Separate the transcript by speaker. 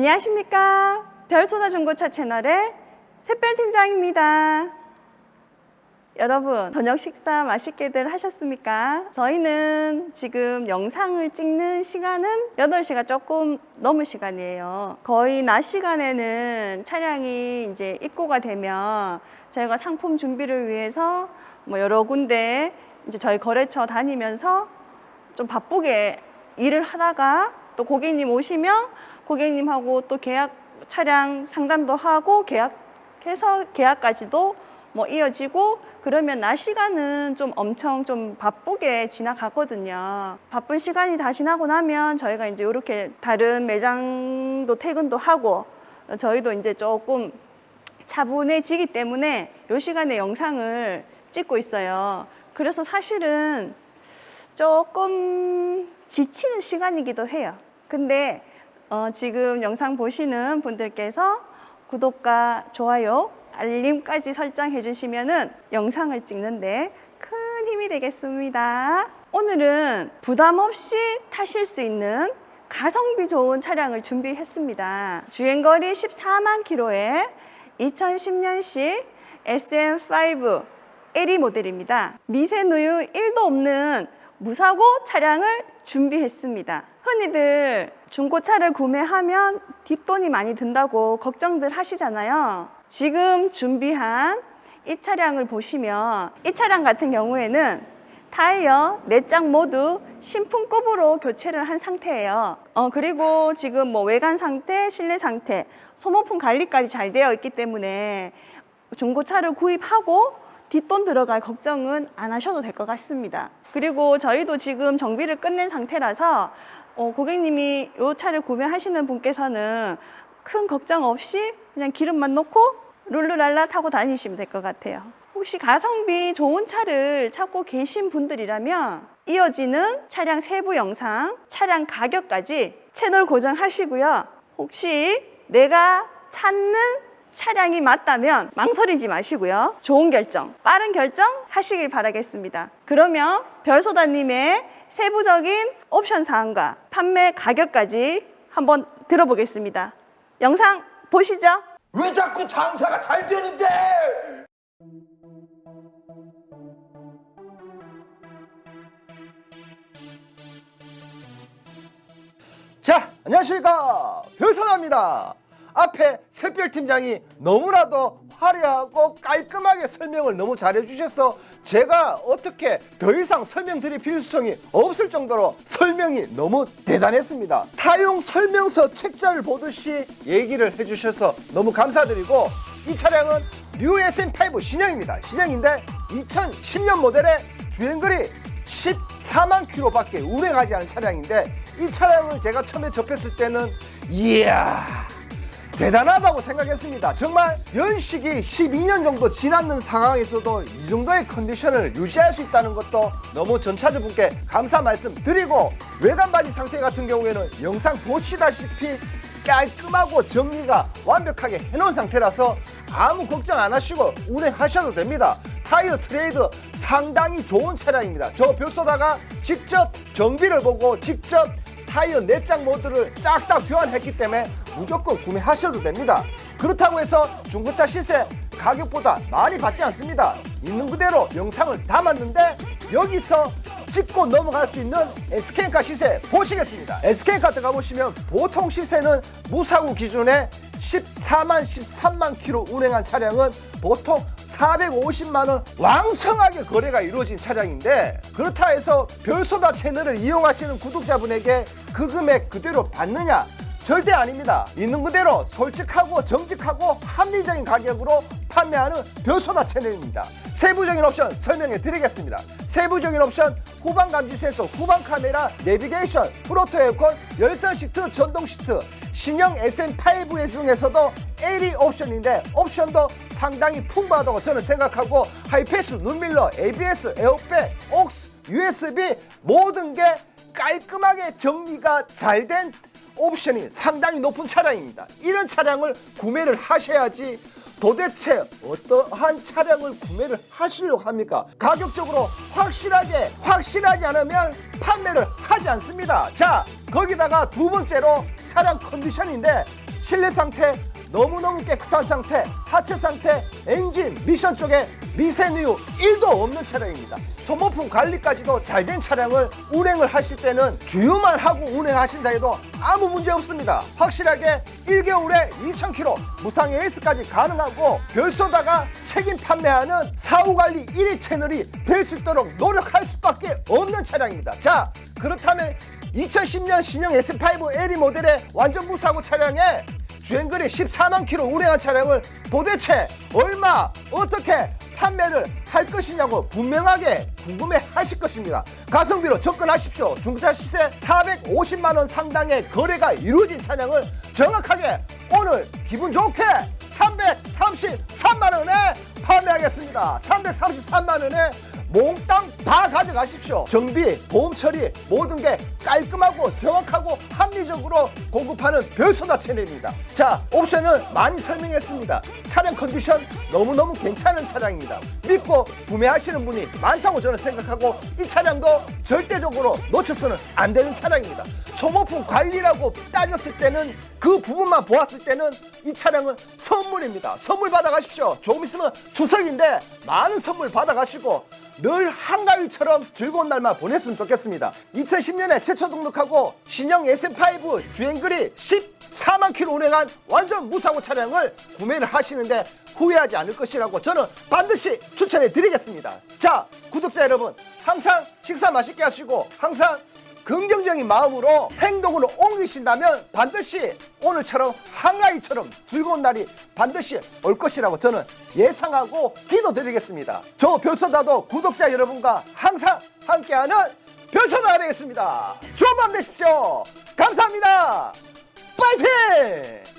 Speaker 1: 안녕하십니까. 별소다 중고차 채널의 샛별 팀장입니다. 여러분, 저녁 식사 맛있게들 하셨습니까? 저희는 지금 영상을 찍는 시간은 8시가 조금 넘을 시간이에요. 거의 낮 시간에는 차량이 이제 입고가 되면 저희가 상품 준비를 위해서 뭐 여러 군데 이제 저희 거래처 다니면서 좀 바쁘게 일을 하다가 또 고객님 오시면 고객님하고 또 계약 차량 상담도 하고 계약해서 계약까지도 뭐 이어지고 그러면 낮 시간은 좀 엄청 좀 바쁘게 지나가거든요. 바쁜 시간이 다 지나고 나면 저희가 이제 이렇게 다른 매장도 퇴근도 하고 저희도 이제 조금 차분해지기 때문에 이 시간에 영상을 찍고 있어요. 그래서 사실은 조금 지치는 시간이기도 해요. 근데 어, 지금 영상 보시는 분들께서 구독과 좋아요, 알림까지 설정해 주시면은 영상을 찍는데 큰 힘이 되겠습니다. 오늘은 부담 없이 타실 수 있는 가성비 좋은 차량을 준비했습니다. 주행거리 14만 킬로에 2010년식 SM5 LE 모델입니다. 미세누유 1도 없는 무사고 차량을 준비했습니다. 흔히들 중고차를 구매하면 뒷돈이 많이 든다고 걱정들 하시잖아요. 지금 준비한 이 차량을 보시면 이 차량 같은 경우에는 타이어 네장 모두 신품급으로 교체를 한 상태예요. 어, 그리고 지금 뭐 외관 상태, 실내 상태, 소모품 관리까지 잘 되어 있기 때문에 중고차를 구입하고 뒷돈 들어갈 걱정은 안 하셔도 될 것 같습니다. 그리고 저희도 지금 정비를 끝낸 상태라서 어, 고객님이 이 차를 구매하시는 분께서는 큰 걱정 없이 그냥 기름만 넣고 룰루랄라 타고 다니시면 될 것 같아요. 혹시 가성비 좋은 차를 찾고 계신 분들이라면 이어지는 차량 세부 영상, 차량 가격까지 채널 고정하시고요. 혹시 내가 찾는 차량이 맞다면 망설이지 마시고요. 좋은 결정, 빠른 결정 하시길 바라겠습니다. 그러면 별소다님의 세부적인 옵션 사항과 판매 가격까지 한번 들어보겠습니다. 영상 보시죠.
Speaker 2: 왜 자꾸 장사가 잘 되는데?
Speaker 3: 자, 안녕하십니까. 별선합니다. 앞에 샛별 팀장이 너무나도 화려하고 깔끔하게 설명을 너무 잘해 주셔서 제가 어떻게 더 이상 설명드릴 필요성이 없을 정도로 설명이 너무 대단했습니다. 타용 설명서 책자를 보듯이 얘기를 해 주셔서 너무 감사드리고 이 차량은 뉴 SM5 신형입니다. 신형인데 2010년 모델의 주행거리 14만 킬로밖에 운행하지 않은 차량인데 이 차량을 제가 처음에 접했을 때는 이야 대단하다고 생각했습니다. 정말 연식이 12년 정도 지났는 상황에서도 이 정도의 컨디션을 유지할 수 있다는 것도 너무 전차주분께 감사 말씀 드리고 외관 바지 상태 같은 경우에는 영상 보시다시피 깔끔하고 정리가 완벽하게 해놓은 상태라서 아무 걱정 안 하시고 운행하셔도 됩니다. 타이어 트레이드 상당히 좋은 차량입니다. 저 별소다가 직접 정비를 보고 직접 타이어 내장 모드를 싹 다 교환했기 때문에 무조건 구매하셔도 됩니다. 그렇다고 해서 중고차 시세 가격보다 많이 받지 않습니다. 있는 그대로 영상을 담았는데 여기서 찍고 넘어갈 수 있는 SK카 시세 보시겠습니다. SK카 들어가 보시면 보통 시세는 무사고 기준에 14만 13만 킬로 운행한 차량은 보통 450만 원 왕성하게 거래가 이루어진 차량인데 그렇다 해서 별소다 채널을 이용하시는 구독자분에게 그 금액 그대로 받느냐 절대 아닙니다. 있는 그대로 솔직하고 정직하고 합리적인 가격으로 판매하는 별소다 채널입니다. 세부적인 옵션 설명해 드리겠습니다. 세부적인 옵션 후방 감지 센서, 후방 카메라, 내비게이션, 프로토 에어컨, 열선 시트, 전동 시트, 신형 SM5의 중에서도 LE 옵션인데 옵션도 상당히 풍부하다고 저는 생각하고 하이패스, 눈밀러, ABS, 에어백, 옥스, USB 모든 게 깔끔하게 정리가 잘된 옵션이 상당히 높은 차량입니다. 이런 차량을 구매를 하셔야지 도대체 어떠한 차량을 구매를 하시려고 합니까? 가격적으로 확실하게 확실하지 않으면 판매를 하지 않습니다. 자, 거기다가 두 번째로 차량 컨디션인데 실내 상태 너무너무 깨끗한 상태, 하체 상태, 엔진, 미션 쪽에 미세누유 1도 없는 차량입니다. 소모품 관리까지도 잘 된 차량을 운행을 하실 때는 주유만 하고 운행하신다 해도 아무 문제 없습니다. 확실하게 1개월에 2,000km 무상 AS까지 가능하고 별소다가 책임 판매하는 사후 관리 1위 채널이 될 수 있도록 노력할 수밖에 없는 차량입니다. 자, 그렇다면 2010년 신형 S5 LE 모델의 완전 무사고 차량에 주행거리 14만 킬로 운행한 차량을 도대체 얼마 어떻게 판매를 할 것이냐고 분명하게 궁금해 하실 것입니다. 가성비로 접근하십시오. 중고차 시세 450만 원 상당의 거래가 이루어진 차량을 정확하게 오늘 기분 좋게 333만 원에 판매하겠습니다. 333만 원에 몽땅 다 가져가십시오. 정비, 보험 처리 모든 게 깔끔하고 정확하고 합리적으로 공급하는 별소다 채널입니다. 자, 옵션을 많이 설명했습니다. 차량 컨디션 너무너무 괜찮은 차량입니다. 믿고 구매하시는 분이 많다고 저는 생각하고 이 차량도 절대적으로 놓쳐서는 안 되는 차량입니다. 소모품 관리라고 따졌을 때는 그 부분만 보았을 때는 이 차량은 선물입니다. 선물 받아가십시오. 조금 있으면 추석인데 많은 선물 받아가시고 늘 한가위처럼 즐거운 날만 보냈으면 좋겠습니다. 2010년에 최초 등록하고 신형 SM5 주행거리 14만 킬로 운행한 완전 무사고 차량을 구매를 하시는데 후회하지 않을 것이라고 저는 반드시 추천해 드리겠습니다. 자, 구독자 여러분, 항상 식사 맛있게 하시고 항상 긍정적인 마음으로 행동으로 옮기신다면 반드시 오늘처럼 한가위처럼 즐거운 날이 반드시 올 것이라고 저는 예상하고 기도드리겠습니다. 저 별서다도 구독자 여러분과 항상 함께하는 별서다가 되겠습니다. 좋은 밤 되십시오. 감사합니다. 파이팅!